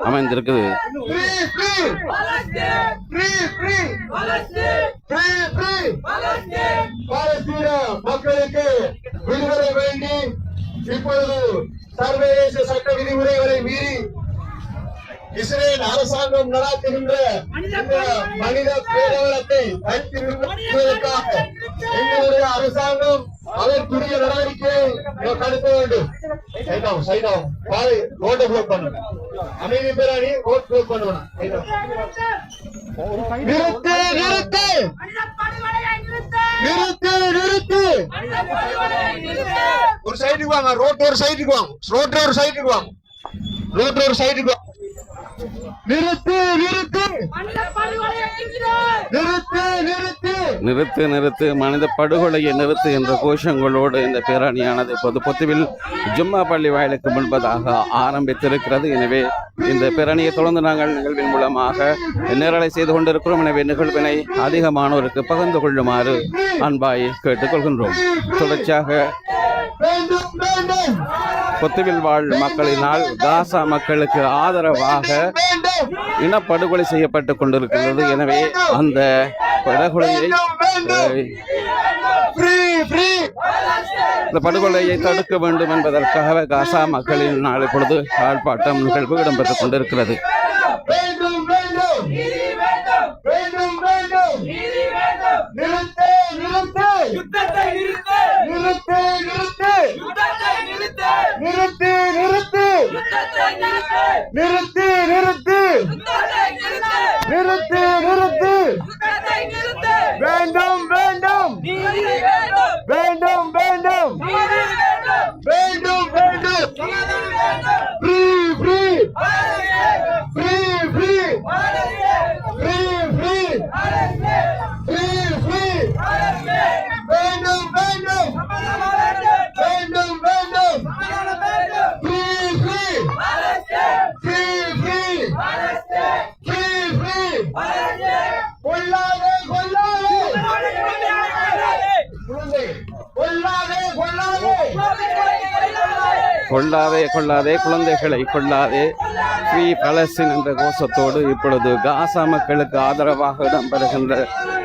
அமைந்திருக்குது. மக்களுக்கு விடுதலை வேண்டி இப்பொழுது சர்வதேச சட்ட விதிமுறைகளை மீறி இஸ்ரேல் அரசாங்கம் நடாத்துகின்ற மனித பேரவலத்தை தடுத்து நிறுத்துவதற்காக எங்களுடைய அரசாங்கம் அதற்குரிய நடவடிக்கையை தடுக்க வேண்டும். ஆகும் சைட் ஆகும் பாதை ரோட்டை ப்ளோக் பண்ணணும் அமைதி பேராணி ரோட் ப்ளோக் பண்ணணும் நிறுத்து நிறுத்து. நிறுத்து நிறுத்து. ஒரு சைடுக்கு வாங்க. ரோட் ஒரு சைடுக்கு வாங்க. ரோட் ஒரு சைடுக்கு வாங்க. ரோட் ஒரு சைடுக்கு வாங்க. நிறுத்து நிறுத்து. நிறுத்து நிறுத்து. நிறுத்து நிறுத்து. மனித படுகொலையை நிறுத்து என்ற கோஷங்களோடு இந்த பேரணியானது பொது பொத்துவில் ஜும்மா பள்ளி வாயிலுக்கு முன்பதாக ஆரம்பித்திருக்கிறது. எனவே இந்த பேரணியை தொடர்ந்து நாங்கள் நிகழ்வின் மூலமாக நேரலை செய்து கொண்டிருக்கிறோம். எனவே நிகழ்வினை அதிகமானோருக்கு பகிர்ந்து கொள்ளுமாறு அன்பாய் கேட்டுக்கொள்கின்றோம். தொடர்ச்சியாக வேண்டும் வேண்டும். பொத்துவில் வாழ் மக்களினால் காசா மக்களுக்கு ஆதரவாக வேண்டும் இனப்படுகொலை செய்யப்பட்டு கொண்டிருக்கிறது. எனவே அந்த படுகொலையை இந்த படுகொலையை தடுக்க வேண்டும் என்பதற்காக காசா மக்களின் நாள் இப்பொழுது ஆர்ப்பாட்டம் நிகழ்வு இடம்பெற்றுக் கொண்டிருக்கிறது. வேண்டும் வேண்டும். வேண்டும் வேண்டும். நிறுத்து. நிறுத்து. நிறுத்து. நிறுத்து நிறுத்து. நிறுத்து. நிறுத்து. நிறுத்து நிறுத்து நிறுத்து யுத்தத்தை நிறுத்து நிறுத்து நிறுத்து யுத்தத்தை நிறுத்து வேண்டும் வேண்டும் நீதி வேண்டும் வேண்டும் வேண்டும் நீதி வேண்டும் வேண்டும் வேண்டும் நீதி வேண்டும் ஃப்ரீ ஃப்ரீ அரசே ஃப்ரீ ஃப்ரீ அரசே ஃப்ரீ ஃப்ரீ அரசே ஃப்ரீ ஃப்ரீ அரசே வேண்டும் வேண்டும் வேண்டும் வேண்டும் ஃப்ரீ ஃப்ரீ அரசே ஃப்ரீ ஃப்ரீ அரசே ஃப்ரீ ஃப்ரீ அரசே கொல்லாதே கொல்லாதே குழந்தை கொல்லாதே கொல்லாதே கொள்ளாதே கொள்ளாதே குழந்தைகளை கொள்ளாதே. ஃப்ரீ பலஸ்தீன் என்ற கோஷத்தோடு இப்பொழுது காசா மக்களுக்கு ஆதரவாக இடம்பெறுகின்ற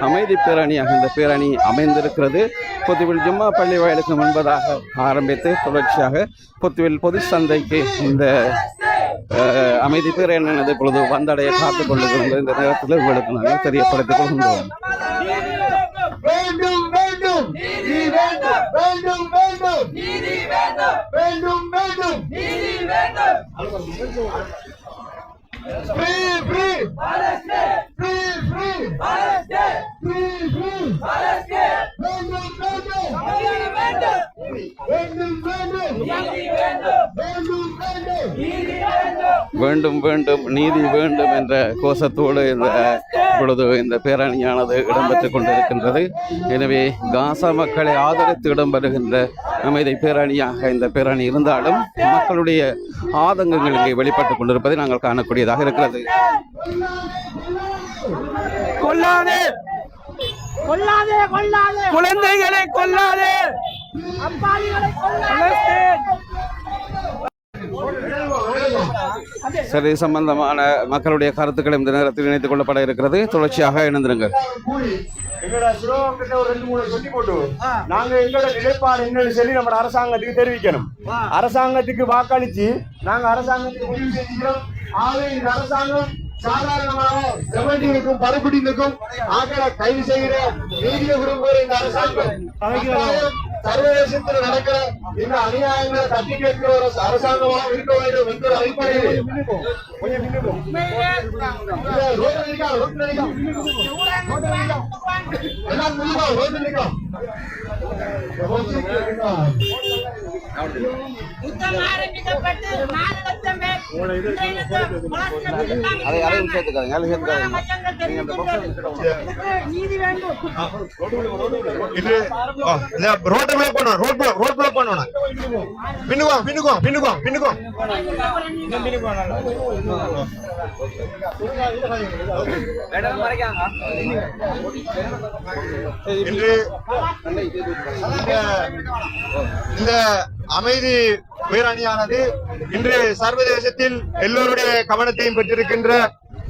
அமைதி பேரணியாக இந்த பேரணி அமைந்திருக்கிறது. பொதுவில் ஜும்மா பள்ளி வாயிலுக்கு முன்பதாக ஆரம்பித்து தொடர்ச்சியாக பொதுவில் பொது சந்தைக்கு இந்த அமைதி பேரணி இப்பொழுது வந்தடைய காத்துக் கொண்டிருக்கிறது. இந்த நேரத்தில் உங்களுக்கு நாங்கள் தெரியப்படுத்திக் கொள்கின்றோம் வேண்டும் வேண்டும் நீதி வேண்டும் வேண்டும் வேண்டும் நீதி வேண்டும் வேண்டும் வேண்டும் நீதி வேண்டும் ஃப்ரீ ஃப்ரீ அரசே ஃப்ரீ ஃப்ரீ அரசே ஃப்ரீ ஃப்ரீ அரசே வேண்டும் வேண்டும் நீதி வேண்டும் வேண்டும் வேண்டும் நீதி வேண்டும் வேண்டும் வேண்டும் நீதி வேண்டும் வேண்டும் நீதி வேண்டும் என்ற கோஷத்தோடு இந்த இப்பொழுது இந்த பேரணியானது இடம்பெற்றுக் கொண்டிருக்கின்றது. எனவே காசா மக்களை ஆதரித்து இடம்பெறுகின்ற அமைதி பேரணியாக இந்த பேரணி இருந்தாலும் மக்களுடைய ஆதங்கங்கள் இங்கே வெளிப்பட்டுக் கொண்டிருப்பதை நாங்கள் காணக்கூடியதாக இருக்கிறது. கொல்லாதே! கொல்லாதே கொல்லாதே! குழந்தைகளை கொல்லாதே! அப்பாவிகளை கொல்லாதே! சரி சம்பந்தமான மக்களுடைய கருத்துக்கள் இந்த நேரத்தில் இணைத்துக் கொள்ளப்பட இருக்கிறது. தொடர்ச்சியாக இணைந்திருங்கள். கூடி எங்களோட சுலோகம் கிட்ட ஒரு ரெண்டு மூணு சொல்லி போட்டு நாங்க எங்களோட நிலைப்பாடு என்னன்னு சொல்லி நம்ம அரசாங்கத்துக்கு தெரிவிக்கணும். அரசாங்கத்துக்கு வாக்களிச்சு நாங்க அரசாங்கத்துக்கு முடிவு செஞ்சுக்கிறோம். ஆகவே இந்த அரசாங்கம் சாதாரணமாக செவண்டிகளுக்கும் ஆக்களை கைது செய்கிற நீதிய விரும்புகிற இந்த அரசாங்கம் கட்டாயம் சர்வதேசத்தில் நடக்கிற இந்த அநியாயங்களை தட்டி கேட்கிற ஒரு அரசாங்கமாக இருக்க வேண்டும் என்ற அடிப்படையில். உத்தம் ஆரம்பிக்கப்பட்டு மாநிலத்தமே அதை அதையும் சேர்த்துக்காதீங்க அதை சேர்த்துக்காதீங்க. மையங்கள் பிளாக் பண்ணணும் ரோட் பிளாக் ரோட் பிளாக் இன்று இந்த அமைதி பேரணியானது இன்று சர்வதேசத்தில் எல்லோருடைய கவனத்தையும் பெற்றிருக்கின்ற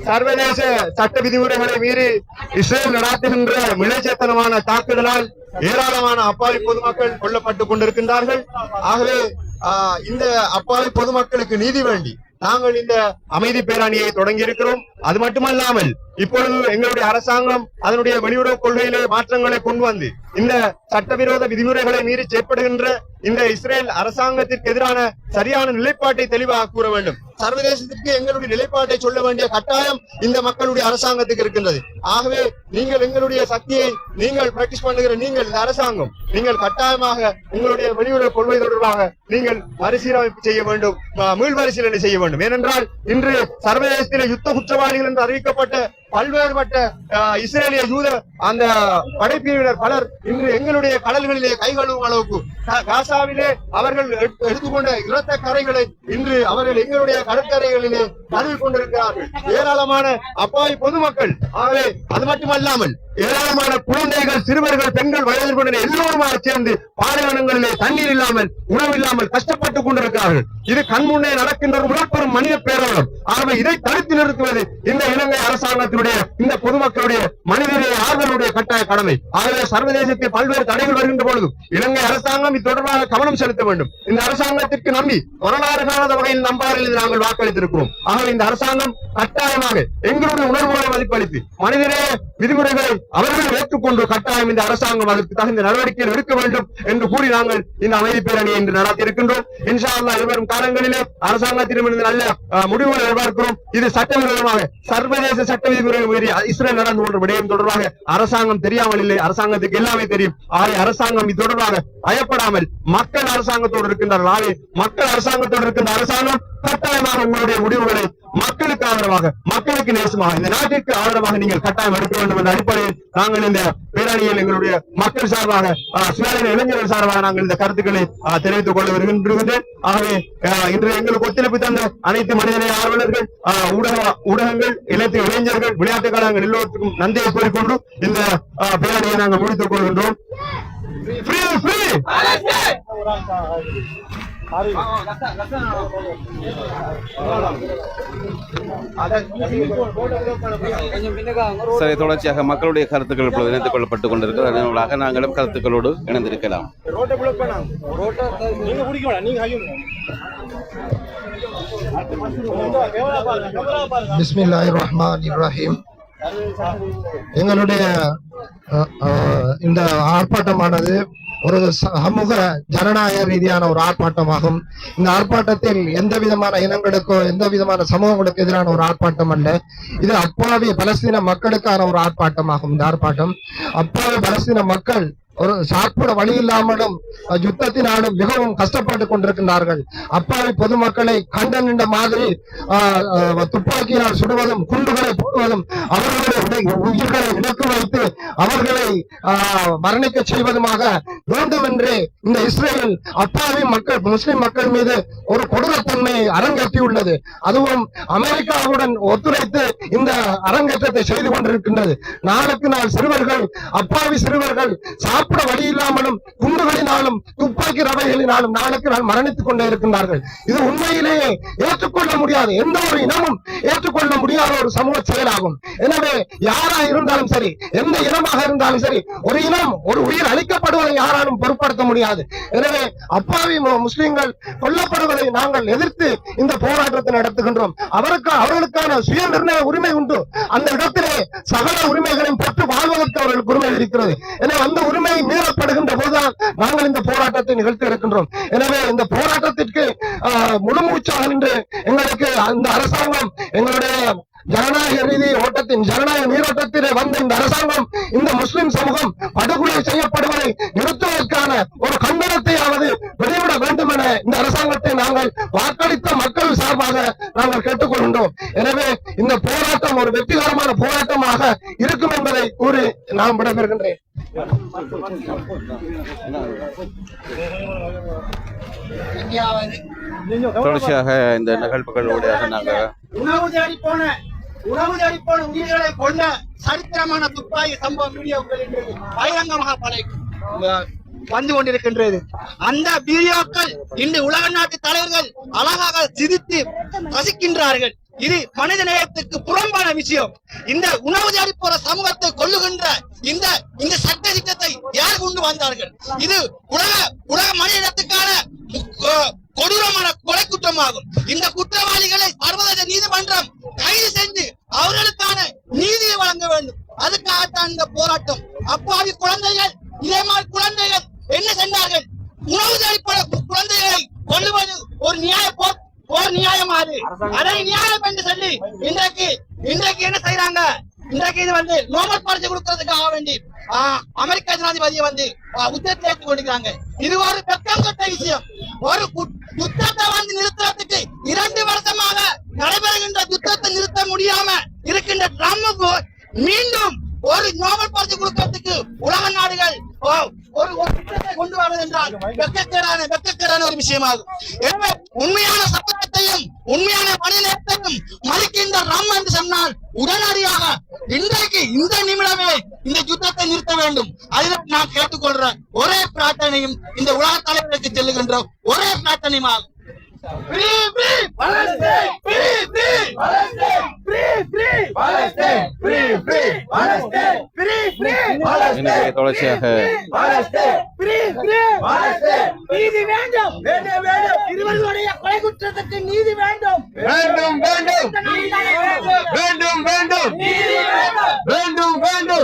சர்வதேச சட்ட விதிமுறைகளை மீறி இஸ்ரேல் நடாத்துகின்ற மிளைச்சத்தனமான தாக்குதலால் ஏராளமான அப்பாவி பொதுமக்கள் கொல்லப்பட்டுக் கொண்டிருக்கின்றார்கள். ஆகவே ஆஹ், இந்த அப்பாவி பொதுமக்களுக்கு நீதி வேண்டி நாங்கள் இந்த அமைதி பேரணியை தொடங்கி இருக்கிறோம் அது மட்டுமல்லாமல் இப்பொழுது எங்களுடைய அரசாங்கம் அதனுடைய வெளியுறவு கொள்கையிலே மாற்றங்களை கொண்டு வந்து இந்த சட்டவிரோத விதிமுறைகளை மீறி செயற்படுகின்ற இந்த இஸ்ரேல் அரசாங்கத்திற்கு எதிரான சரியான நிலைப்பாட்டை தெளிவாக கூற வேண்டும். சர்வதேசத்திற்கு எங்களுடைய நிலைப்பாட்டை சொல்ல வேண்டிய கட்டாயம் இந்த மக்களுடைய அரசாங்கத்துக்கு இருக்கின்றது. ஆகவே நீங்கள் எங்களுடைய சக்தியை நீங்கள் பிராக்டிஸ் பண்ணுகிற நீங்கள் இந்த அரசாங்கம் நீங்கள் கட்டாயமாக உங்களுடைய வெளியுறவு கொள்கை தொடர்பாக நீங்கள் மறுசீரமைப்பு செய்ய வேண்டும் மீள்பரிசீலனை செய்ய வேண்டும். ஏனென்றால் இன்று சர்வதேசத்திலே யுத்த குற்றவாளிகள் என்று அறிவிக்கப்பட்ட பல்வேறுபட்ட இஸ்ரேலிய யூத அந்த படைப்பிரிவினர் பலர் இன்று எங்களுடைய கடல்களிலே கை அளவுக்கு காசாவிலே அவர்கள் எடுத்துக்கொண்ட இரத்த கரைகளை இன்று அவர்கள் எங்களுடைய கடற்கரைகளிலே கழுவி கொண்டிருக்கிறார்கள் ஏராளமான அப்பாவி பொதுமக்கள். ஆகவே அது மட்டுமல்லாமல் ஏராளமான குழந்தைகள் சிறுவர்கள் பெண்கள் வயதில் எல்லோருமாக சேர்ந்து பாலைவனங்களிலே தண்ணீர் இல்லாமல் உணவு இல்லாமல் கஷ்டப்பட்டுக் கொண்டிருக்கிறார்கள். இது கண்முன்னே நடக்கின்ற உடற்பெறும் மனித பேரவலம் ஆகவே இதை தடுத்து நிறுத்துவது இந்த இலங்கை அரசாங்கத்தினுடைய இந்த பொதுமக்களுடைய மனிதனுடைய ஆர்வலுடைய கட்டாய கடமை. ஆகவே சர்வதேசத்தில் பல்வேறு தடைகள் வருகின்ற பொழுதும் இலங்கை அரசாங்கம் இது தொடர்பாக கவனம் செலுத்த வேண்டும். இந்த அரசாங்கத்திற்கு நம்பி வரலாறு காணாத வகையில் நம்பாரில் நாங்கள் வாக்களித்திருக்கிறோம். ஆகவே இந்த அரசாங்கம் கட்டாயமாக எங்களுடைய உணர்வுகளை மதிப்பளித்து மனிதநேய விதிமுறைகளை அவர்கள் ஏற்றுக்கொண்டு கட்டாயம் இந்த அரசாங்கம் அதற்கு தகுந்த நடவடிக்கைகள் எடுக்க வேண்டும் என்று கூறி நாங்கள் இந்த அமைதி பேரணி என்று நடத்தியிருக்கின்றோம். இன்ஷா அல்லா எதிர்வரும் காலங்களிலே அரசாங்கத்திடமிருந்து நல்ல அஹ், முடிவுகளை எதிர்பார்க்கிறோம். இது சட்டவிரோதமாக சர்வதேச சட்ட விதிமுறைகள் மீறி இஸ்ரேல் நடந்து கொண்ட விடயம் தொடர்பாக அரசாங்கம் தெரியாமல் இல்லை. அரசாங்கத்துக்கு எல்லாமே தெரியும். ஆகவே அரசாங்கம் இது தொடர்பாக பயப்படாமல் மக்கள் அரசாங்கத்தோடு இருக்கின்றார்கள். ஆகவே மக்கள் அரசாங்கத்தோடு இருக்கின்ற அரசாங்கம் கட்டாயமாக உங்களுடைய முடிவுகளை மக்களுக்கு ஆதரவாக மக்களுக்கு நேசமாக இந்த நாட்டிற்கு ஆதரவாக நீங்கள் கட்டாயம் எடுக்க வேண்டும் என்ற அடிப்படையில் நாங்கள் இந்த பேரணியில் எங்களுடைய மக்கள் சார்பாக அஹ், சுயாதீன இளைஞர்கள் சார்பாக நாங்கள் இந்த கருத்துக்களை தெரிவித்துக் கொள்ள வருகின்றேன் ஆகவே இன்று எங்களுக்கு ஒத்துழைப்பு தந்த அனைத்து மனிதநேய ஆர்வலர்கள் ஊடக ஊடகங்கள் இளைத்து இளைஞர்கள் விளையாட்டு எல்லோருக்கும் நன்றியை கூறிக்கொண்டு இந்த பேரணியை நாங்கள் முடித்துக் கொள்கின்றோம். Free, free! சரி தொடர்ச்சியாக மக்களுடைய கருத்துக்கள் இப்பொழுது இணைத்துக் கொள்ளப்பட்டுக் கொண்டிருக்கிறது அதன் நாங்களும் கருத்துக்களோடு இணைந்திருக்கலாம் ரோட்டை ரஹ்மான் இப்ராஹிம் எங்களுடைய இந்த ஆர்ப்பாட்டமானது ஒரு சமூக ஜனநாயக ரீதியான ஒரு ஆர்ப்பாட்டமாகும். இந்த ஆர்ப்பாட்டத்தில் எந்த விதமான இனங்களுக்கோ எந்த விதமான சமூகங்களுக்கு எதிரான ஒரு ஆர்ப்பாட்டம் அல்ல. இது அப்பாவி பலஸ்தீன மக்களுக்கான ஒரு ஆர்ப்பாட்டமாகும் இந்த ஆர்ப்பாட்டம். அப்பாவி பலஸ்தீன மக்கள் ஒரு சாப்பிட வழி இல்லாமலும் யுத்தத்தினாலும் மிகவும் கஷ்டப்பட்டு கொண்டிருக்கின்றார்கள். அப்பாவி பொதுமக்களை கண்ட நின்ற மாதிரி துப்பாக்கியினால் சுடுவதும் குண்டுகளை போடுவதும் அவர்களுடைய உயிர்களை இலக்கு வைத்து அவர்களை மரணிக்க செய்வதுமாக வேண்டும் என்று இந்த இஸ்ரேல் அப்பாவி மக்கள் முஸ்லிம் மக்கள் மீது ஒரு கொடூரத்தன்மையை அரங்கேற்றியுள்ளது. அதுவும் அமெரிக்காவுடன் ஒத்துழைத்து இந்த அரங்கேற்றத்தை செய்து கொண்டிருக்கின்றது. நாளுக்கு நாள் சிறுவர்கள் அப்பாவி சிறுவர்கள் சாப்பிட வழி இல்லாமலும் குண்டுகளினாலும் துப்பாக்கி ரவைகளினாலும் நாளுக்கு நாள் மரணித்துக் கொண்டே இருக்கின்றார்கள். இது உண்மையிலேயே ஏற்றுக்கொள்ள முடியாது. எந்த ஒரு இனமும் ஏற்றுக்கொள்ள முடியாத ஒரு சமூக செயலாகும். எனவே யாரா இருந்தாலும் சரி எந்த இனமாக இருந்தாலும் சரி ஒரு இனம் ஒரு உயிர் அளிக்கப்படுவதை யாராலும் பொருட்படுத்த முடியாது. எனவே அப்பாவி முஸ்லிம்கள் கொல்லப்படுவதை நாங்கள் எதிர்த்து இந்த போராட்டத்தை நடத்துகின்றோம். அவருக்கு அவர்களுக்கான சுய நிர்ணய உரிமை உண்டு. அந்த இடத்திலே சகல உரிமைகளையும் பெற்று வாழ்வதற்கு அவர்களுக்கு உரிமை இருக்கிறது. எனவே அந்த உரிமை மீறப்படுகின்ற போதுதான் நாங்கள் இந்த போராட்டத்தை நிகழ்த்தி இருக்கின்றோம். எனவே இந்த போராட்டத்திற்கு முழுமூச்சாக நின்று எங்களுக்கு அந்த அரசாங்கம் எங்களுடைய ஜனநாயக ரீதி ஓட்டத்தின் ஜனநாயக நீரோட்டத்திலே வந்த இந்த அரசாங்கம் இந்த முஸ்லிம் சமூகம் படுகொலை செய்யப்படுவதை நிறுத்துவதற்கான ஒரு கண்டனத்தையாவது வெளியிட வேண்டும் என இந்த அரசாங்கத்தை நாங்கள் வாக்களித்த மக்கள் சார்பாக நாங்கள் கேட்டுக்கொள்கின்றோம். எனவே இந்த போராட்டம் ஒரு வெற்றிகரமான போராட்டமாக இருக்கும் என்பதை கூறி நான் விடைபெறுகின்றேன். தொடர்ச்சியாக இந்த நிகழ்வுகளோடு நாங்கள் உணவு தேடி போன உணவு தேடி போன உயிர்களை கொண்ட சரித்திரமான துப்பாக்கி சம்பவம் வீடியோக்கள் இன்று பகிரங்கமாக படைக்கும். வந்து கொண்டிருக்கின்றது. அந்த வீடியோக்கள் இன்று உலக நாட்டு தலைவர்கள் அழகாக சிரித்து ரசிக்கின்றார்கள். இது மனித நேயத்துக்கு புறம்பான விஷயம். இந்த உணவு தேடி போற சமூகத்தை கொள்ளுகின்ற இந்த இந்த சட்ட திட்டத்தை யார் கொண்டு வந்தார்கள்? இது உலக உலக மனிதத்துக்கான கொடூரமான கொலை குற்றமாகும் இந்த குற்றவாளிகளை சர்வதேச நீதிமன்றம் கைது செஞ்சு அவர்களுக்கான நீதியை வழங்க வேண்டும். அதுக்காகத்தான் இந்த போராட்டம். அப்பாவி குழந்தைகள் இதே மாதிரி குழந்தைகள் என்ன சென்றார்கள் உணவு தேடிப்பட குழந்தைகளை கொல்லுவது ஒரு நியாய போ- ஒரு நியாயமாது அதை நியாயம் என்று சொல்லி இன்றைக்கு இன்றைக்கு என்ன செய்யறாங்க இன்றைக்கு இது வந்து நோபல் பரிசு கொடுக்கறதுக்காக வேண்டி அமெரிக்க ஜனாதிபதியை வந்து உத்தரத்தை ஏற்றுக் கொண்டிருக்காங்க இது ஒரு வெக்கம் கட்ட விஷயம். ஒரு யுத்தத்தை வந்து நிறுத்துறதுக்கு இரண்டு வருஷமாக நடைபெறுகின்ற யுத்தத்தை நிறுத்த முடியாம இருக்கின்ற ட்ரம்புக்கு மீண்டும் ஒரு நோபல் பரிசு கொடுக்கறதுக்கு உலக நாடுகள் ஓ, ஒரு ஒரு திட்டத்தை கொண்டு வருவது என்றால் வெக்கக்கேடான வெக்கக்கேடான ஒரு விஷயமாகும் எனவே உண்மையான சட்டத்தையும் உண்மையான மனிதத்தையும் மதிக்கின்ற ராம் என்று சொன்னால் உடனடியாக இன்றைக்கு இந்த நிமிடமே இந்த யுத்தத்தை நிறுத்த வேண்டும் அதில் நான் கேட்டுக்கொள்ற ஒரே பிரார்த்தனையும் இந்த உலக தலைவருக்கு செல்லுகின்ற ஒரே பிரார்த்தனையுமாகும் Free, எனவே தொடர்ச்சியாக நீதி வேண்டும். இருவர்களுடைய வேண்டும். வேண்டும் வேண்டும். வேண்டும் வேண்டும். வேண்டும். வேண்டும்